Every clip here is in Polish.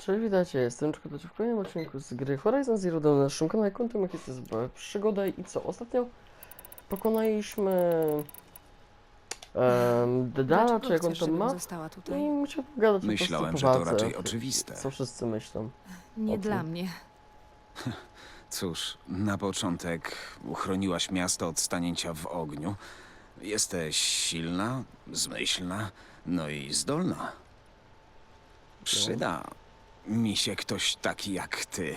Cześć, witajcie, jestem Czeko, w kolejnym odcinku z gry Horizon Zero Dawn na naszym kanale. Kontynuujemy jest przygoda i co? Ostatnio pokonaliśmy um, Dedala, Dlaczego czy jak on tam ma? została No tutaj? i musiał pogadać Myślałem, po że to raczej oczywiste. Co wszyscy myślą. Nie dla mnie. Cóż, na początek uchroniłaś miasto od stanięcia w ogniu. Jesteś silna, zmyślna, no i zdolna. Przyda mi się ktoś taki jak ty.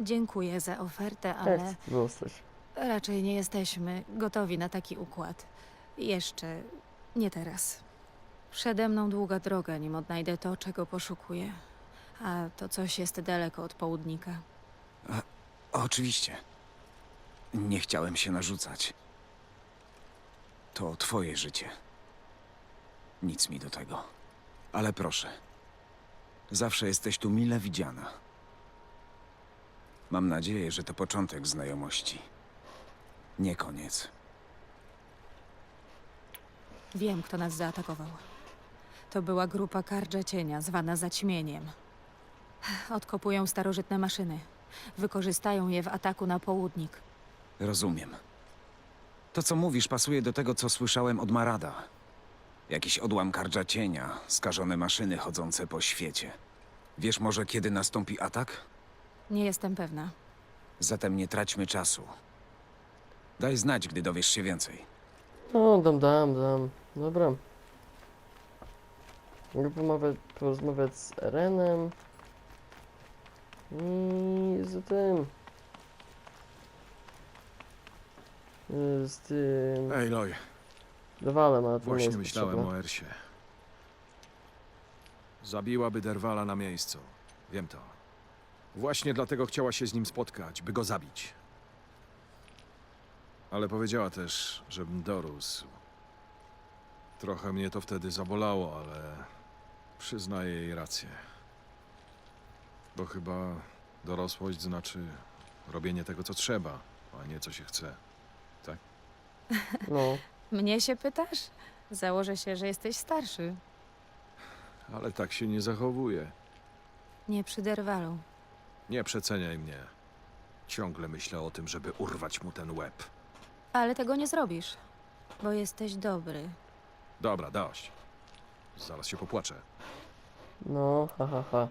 Dziękuję za ofertę, ale zostać? raczej nie jesteśmy gotowi na taki układ. Jeszcze nie teraz. Przede mną długa droga, nim odnajdę to, czego poszukuję. A to coś jest daleko od południka. Oczywiście. Nie chciałem się narzucać. To twoje życie. Nic mi do tego. Ale proszę. Zawsze jesteś tu mile widziana. Mam nadzieję, że to początek znajomości. Nie koniec. Wiem, kto nas zaatakował. To była grupa Kardża Cienia, zwana Zaćmieniem. Odkopują starożytne maszyny. Wykorzystają je w ataku na południk. Rozumiem. To, co mówisz, pasuje do tego, co słyszałem od Marada. Jakiś odłam kardża cienia, skażone maszyny chodzące po świecie. Wiesz może, kiedy nastąpi atak? Nie jestem pewna. Zatem nie traćmy czasu. Daj znać, gdy dowiesz się więcej. No, dam, dam, dam. Dobra. Mogę porozmawiać, porozmawiać z Renem. I z tym. Y, Z tym. Ej, Loj, ale to nie właśnie jest myślałem potrzebne. o Ersie. Zabiłaby Derwala na miejscu. Wiem to. Właśnie dlatego chciała się z nim spotkać, by go zabić. Ale powiedziała też, żebym dorósł. Trochę mnie to wtedy zabolało, ale przyznaję jej rację. Bo chyba dorosłość znaczy robienie tego, co trzeba, a nie co się chce. No, Mnie się pytasz? Założę się, że jesteś starszy. Ale tak się nie zachowuje. Nie przy Derwalu. Nie przeceniaj mnie. Ciągle myślę o tym, żeby urwać mu ten łeb. Ale tego nie zrobisz, bo jesteś dobry. Dobra, dość. Zaraz się popłaczę. no, ha, ha, ha.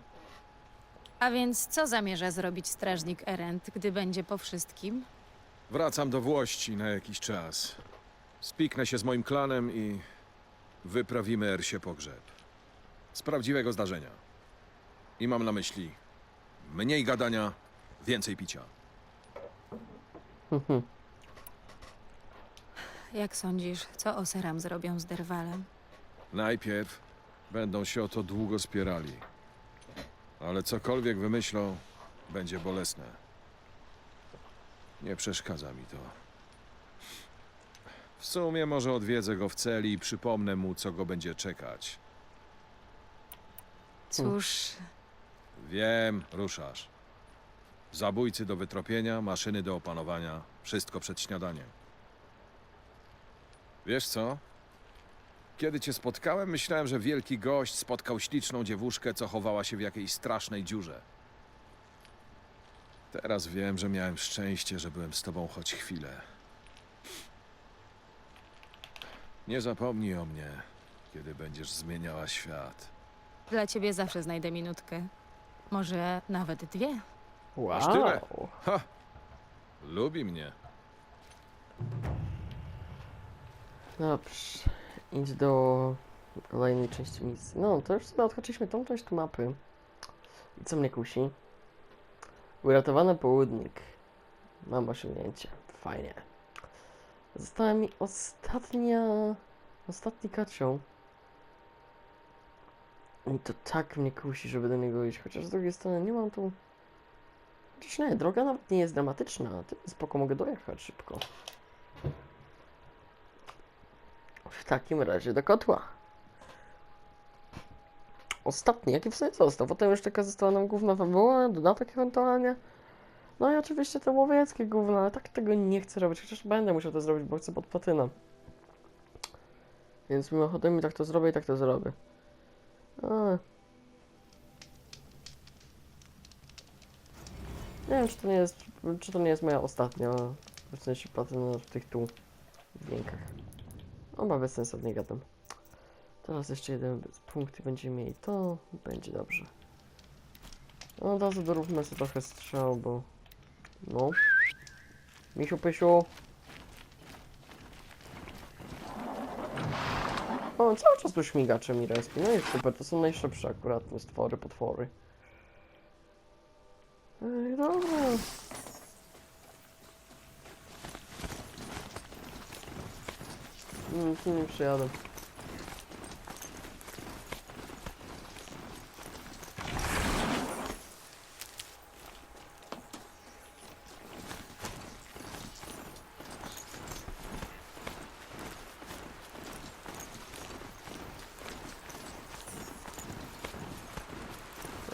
A więc co zamierza zrobić strażnik Erend, gdy będzie po wszystkim? Wracam do Włości na jakiś czas. Spiknę się z moim klanem i wyprawimy Ersie pogrzeb. Z prawdziwego zdarzenia. I mam na myśli mniej gadania, więcej picia. Jak sądzisz, co Oseram zrobią z Derwalem? Najpierw będą się o to długo spierali. Ale cokolwiek wymyślą, będzie bolesne. Nie przeszkadza mi to. W sumie może odwiedzę go w celi i przypomnę mu, co go będzie czekać. Cóż, Wiem, ruszasz. Zabójcy do wytropienia, maszyny do opanowania, wszystko przed śniadaniem. Wiesz co? Kiedy cię spotkałem, myślałem, że wielki gość spotkał śliczną dziewuszkę, co chowała się w jakiejś strasznej dziurze. Teraz wiem, że miałem szczęście, że byłem z tobą choć chwilę. Nie zapomnij o mnie, kiedy będziesz zmieniała świat. dla ciebie zawsze znajdę minutkę. Może nawet dwie? Aż tyle? Wow. Ha! Lubi mnie. Dobrze. Idź do kolejnej części misji. No, to już sobie odhaczyliśmy tą część mapy. I co mnie kusi? Uratowany południk. Mam osiągnięcie. Fajnie. Została mi ostatnia... Ostatni kacioł. I to tak mnie kusi, żeby do niego iść. Chociaż z drugiej strony nie mam tu... Chociaż nie, droga nawet nie jest dramatyczna. Tym spoko mogę dojechać szybko. W takim razie do kotła. Ostatni, jaki w sumie został. Potem już taka została nam główna fabuła, dodatek ewentualnie. No i oczywiście te łowieckie gówno, ale tak tego nie chcę robić, chociaż będę musiał to zrobić, bo chcę pod platynę. Więc mimochodem tak to zrobię i tak to zrobię. Ale... Nie wiem, czy to nie jest, czy to nie jest moja ostatnia, w sensie platyna w tych tu dźwiękach. Oba bezsensownie gadam. Teraz jeszcze jeden punkt i będziemy mieli to, będzie dobrze. No od razu doróbmy sobie trochę strzał, bo... No. Misiu Pysiu. O, cały czas tu śmigacze mi respi. No i super, to są najszybsze akurat stwory, potwory. Ej, dobra. Mm, tu nie przyjadę.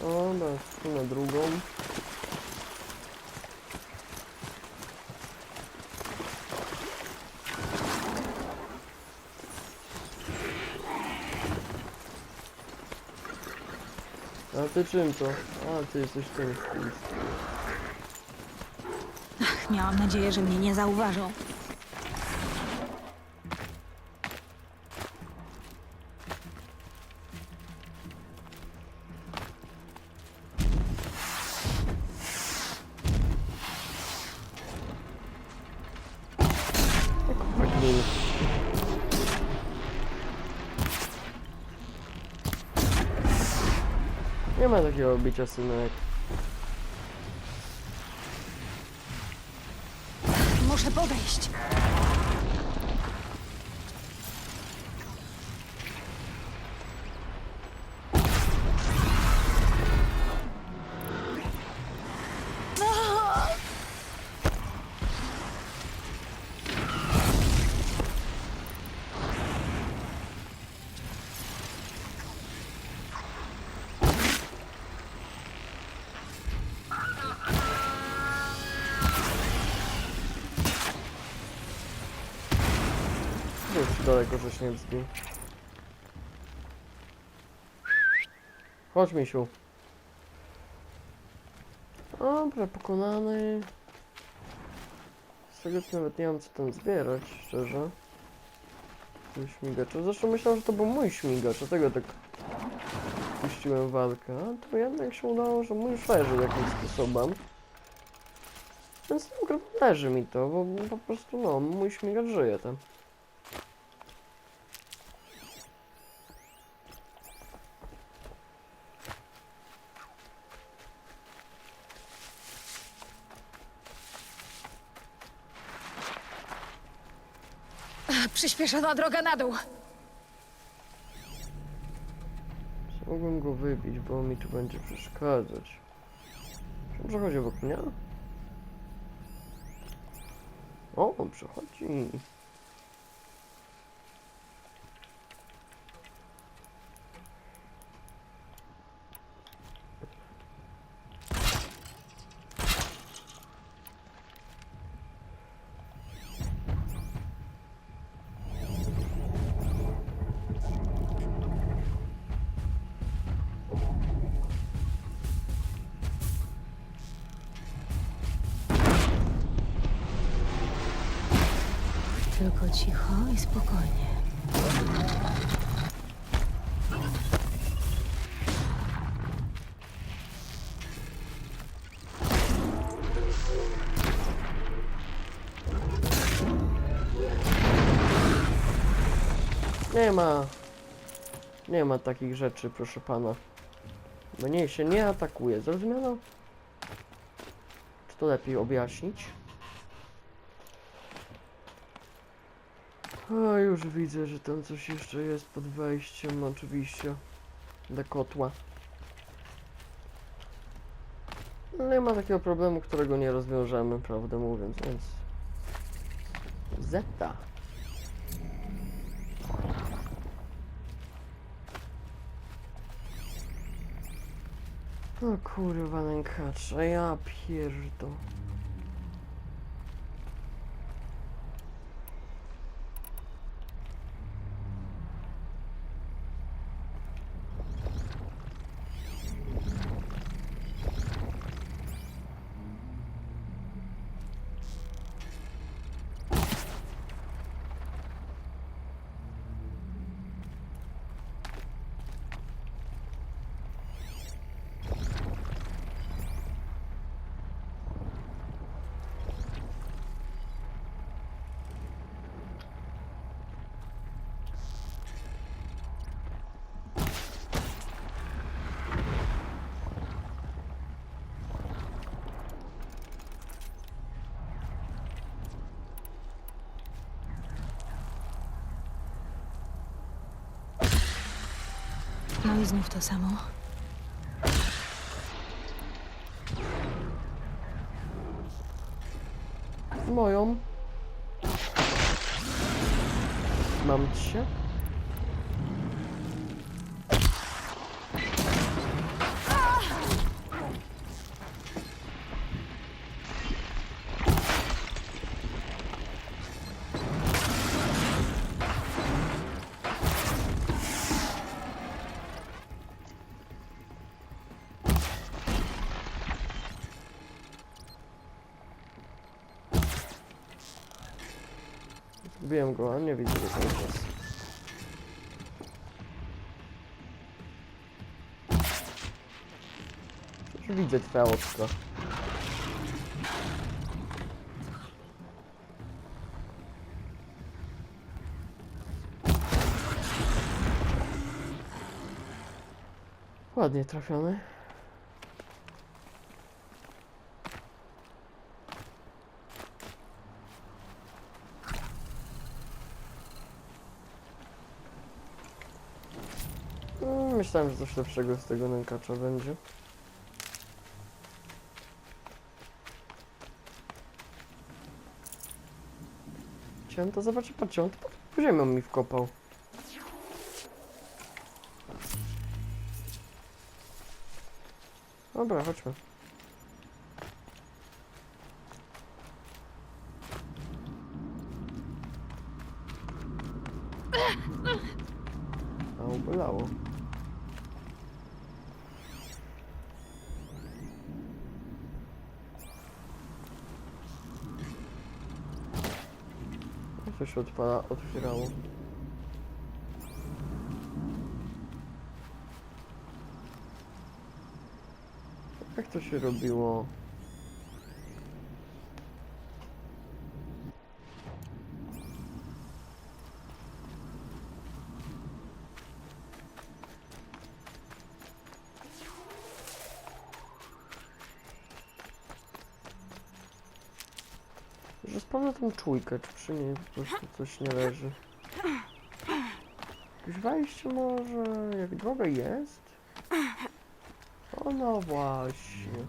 Dobra, tu na drugą. A ty czym to? A, ty jesteś tym. Ach, miałam nadzieję, że mnie nie zauważą. Nie ma takiego bicia synek. Daleko, zbił. Chodź, misiu. Dobra, pokonany. Z tego nawet nie mam co tam zbierać, szczerze. Ten śmigacz. Zresztą myślałem, że to był mój śmigacz, dlatego tak puściłem walkę. To jednak się udało, że mój już leży jakimś sposobem. Więc no, leży mi to, bo po prostu no, mój śmigacz żyje tam. Przyspieszona droga na dół. Mógłbym go wybić, bo mi tu będzie przeszkadzać. Czy przechodzi obok mnie? O, on przechodzi. Tylko cicho i spokojnie. Nie ma. Nie ma takich rzeczy, proszę pana. Mnie się nie atakuje, zrozumiano? Czy to lepiej objaśnić? A już widzę, że tam coś jeszcze jest pod wejściem, oczywiście. Do kotła. Nie ma takiego problemu, którego nie rozwiążemy, prawdę mówiąc, więc... Zeta. O kurwa nękacza, ja pierdol. No i znów to samo. Moją. Mam cię. Zgubiłem go, a nie widzę go cały czas. Przecież widzę twoje oczko. Ładnie trafiony. Myślałem, że coś lepszego z tego nękacza będzie. Chciałem to zobaczyć, patrzcie, on pod ziemią mi wkopał. Dobra, chodźmy. A bolało. Co się odpala, otwierało. Jak to się robiło? Sprawdzę tą czujkę, czy przy niej po prostu coś nie leży. Jakieś wejście może? Jak droga jest? O no właśnie.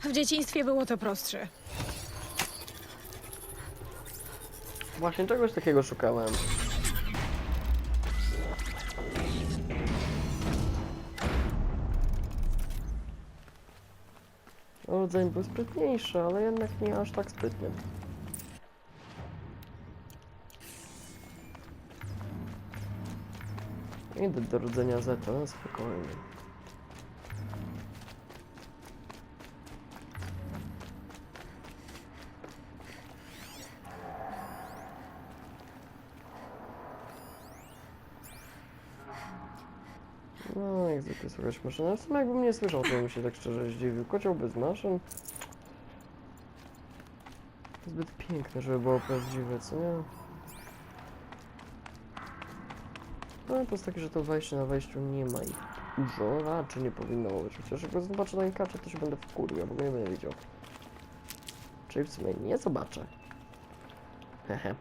W dzieciństwie było to prostsze. Właśnie czegoś takiego szukałem. Rodzeń był sprytniejszy, ale jednak nie aż tak sprytny. Idę do rodzenia Zeta, spokojnie. No, jak zwykle słychać maszynę. Sumie jakbym nie słyszał, to bym się tak szczerze zdziwił. Kocioł bez maszyn. Zbyt piękne, żeby było prawdziwe, co nie? No to jest takie, że to wejście na wejściu nie ma ich dużo, raczej nie powinno być. Chociaż jak go zobaczę na inkacze, to się będę wkurwiał, bo go nie będę widział. Czyli w sumie nie zobaczę. Hehe.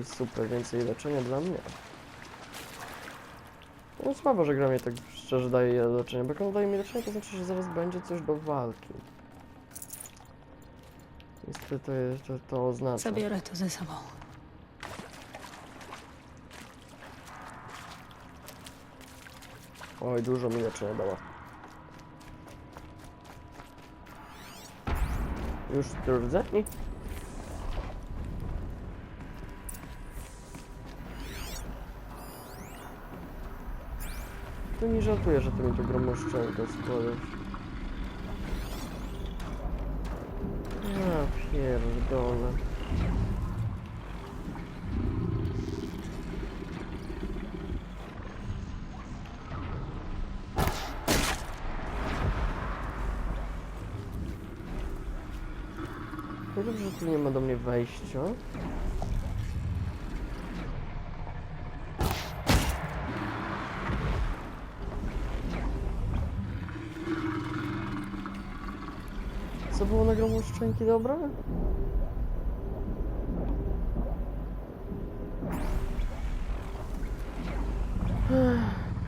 I super, więcej leczenia dla mnie. No słabo, że gra mnie tak szczerze daje leczenie, bo jak on daje mi leczenie, to znaczy, że zaraz będzie coś do walki. Niestety to, jest, to, to oznacza. Zabiorę to ze sobą. Oj, dużo mi leczenia dała. Już rdzeni? To nie żartuję, że ty mi to gromoszczelkę składasz. Ja pierdolę. No dobrze, że tu nie ma do mnie wejścia. Co było na gromu szczęki dobre?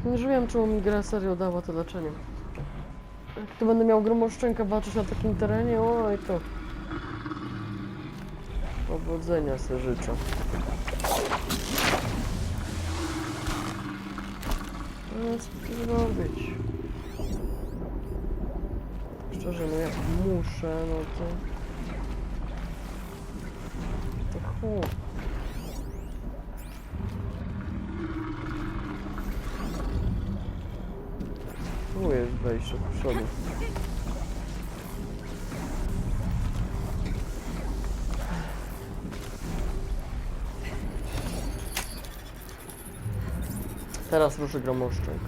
Nie wiem, czemu mi gra serio dała to leczenie. Jak tu będę miał gromoszczenkę walczyć na takim terenie, oj to... Powodzenia se życzę. No co tu zrobić? Szczerze, no jak muszę, no to... To chuj. Tu jest wejście przodu. Teraz ruszy gromoszczek.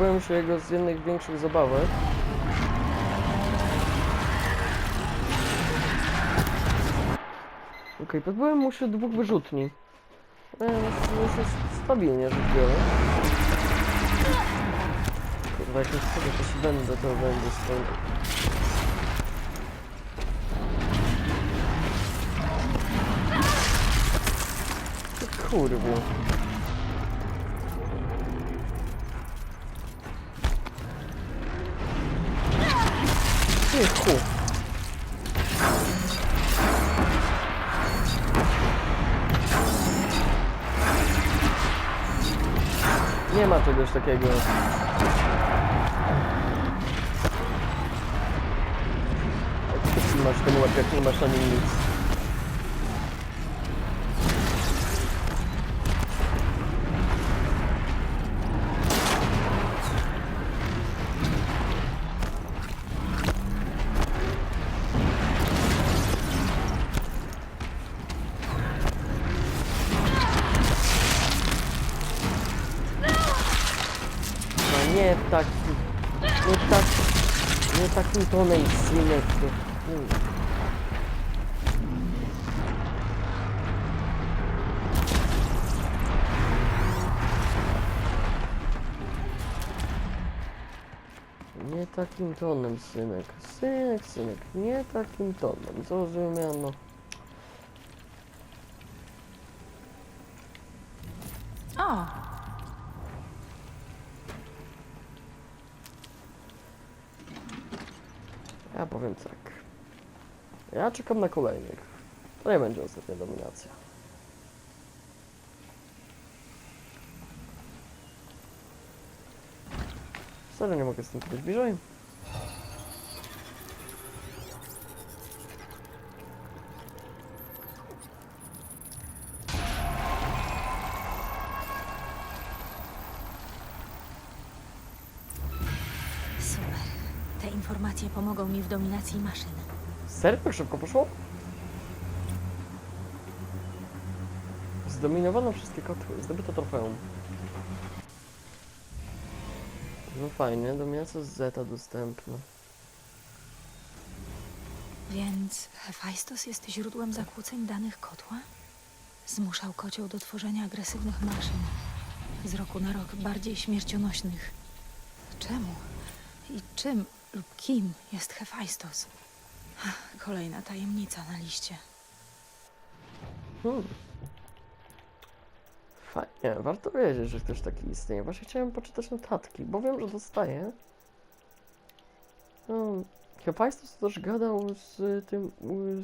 Pozbyłem się jego z jednych większych zabawek. Okej, pozbyłem mu się dwóch wyrzutni. E, już jest stabilnie rzecz biorąc. Kurwa, jak już sobie też będę, to będzie swoim. Kurwa. Cichu. Nie ma czegoś takiego. Jak masz ten łeb, jak nie masz na nim nic. Nie takim tonem, synek. Synek, synek, nie takim tonem. Zrozumiano. powiem tak. Ja czekam na kolejnych. To nie będzie ostatnia dominacja. Serio nie mogę z tym być bliżej? Informacje pomogą mi w dominacji maszyn. Serio tak szybko poszło? Zdominowano wszystkie kotły, zdobyto trofeum. No fajnie, dominacja z Zeta dostępna. Więc Hephaistos jest źródłem zakłóceń danych kotła? Zmuszał kocioł do tworzenia agresywnych maszyn. Z roku na rok bardziej śmiercionośnych. Czemu? I czym lub kim jest Hephaistos? Ach, Kolejna tajemnica na liście. Hmm. Fajnie, warto wiedzieć, że ktoś taki istnieje. Właśnie chciałem poczytać notatki, bo wiem, że dostaję. No, Hephaistos też gadał z tym,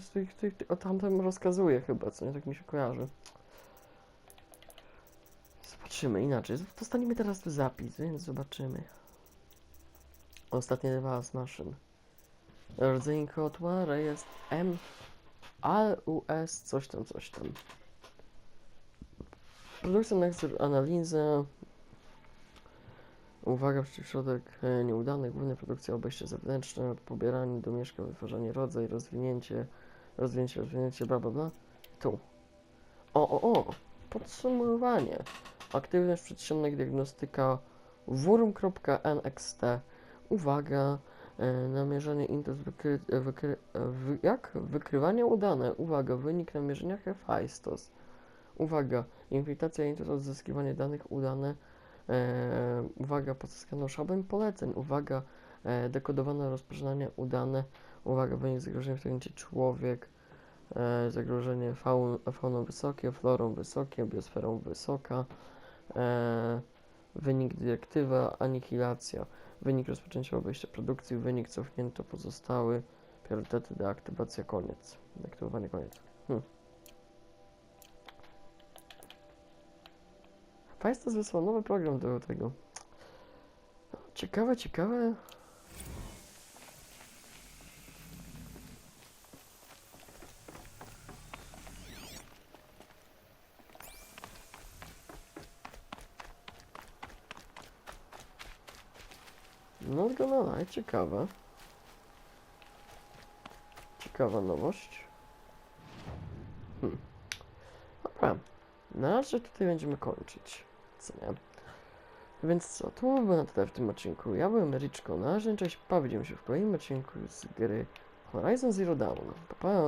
z tych, tych, o tamtym rozkazuje chyba, co nie, tak mi się kojarzy. Zobaczymy inaczej. Dostaniemy teraz tu zapis, więc zobaczymy. Ostatnie dwa z maszyn. Rdzeń kotła, rejestr M, ALUS, coś tam, coś tam. Produkcja nadzór, analiza. Uwaga, środek e, nieudany, główna produkcja, obejście zewnętrzne, pobieranie, domieszka, wytwarzanie, rodzaj, rozwinięcie, rozwinięcie, rozwinięcie, bla bla bla. Tu. O, o, o! Podsumowanie. Aktywność przedsionnych diagnostyka wurm.nxt. Uwaga, e, namierzenie index wykry, e, wykry, e, wy, jak? Wykrywanie udane. Uwaga, wynik namierzenia Hephaistos. Uwaga, infiltracja intrus, odzyskiwanie danych udane. E, uwaga, pozyskano szabem poleceń. Uwaga, e, dekodowane rozpoczynanie udane. Uwaga, wynik zagrożenia w tajemnicy człowiek. E, zagrożenie faun, fauną wysokie, florą wysokie, biosferą wysoka. E, wynik dyrektywa, anihilacja. Wynik rozpoczęcia obejścia produkcji, wynik cofnięto pozostały. Priorytety, deaktywacja, koniec. Deaktywowanie, koniec. Hmm. Państwo wysłał nowy program do tego. Ciekawe, ciekawe. No wygląda ciekawe. Ciekawa nowość. Hmm. Dobra. Na razie tutaj będziemy kończyć. Co nie? Więc co, to byłoby na tyle w tym odcinku. Ja byłem Riczko. Na razie, cześć, pa, widzimy się w kolejnym odcinku z gry Horizon Zero Dawn. Pa, pa.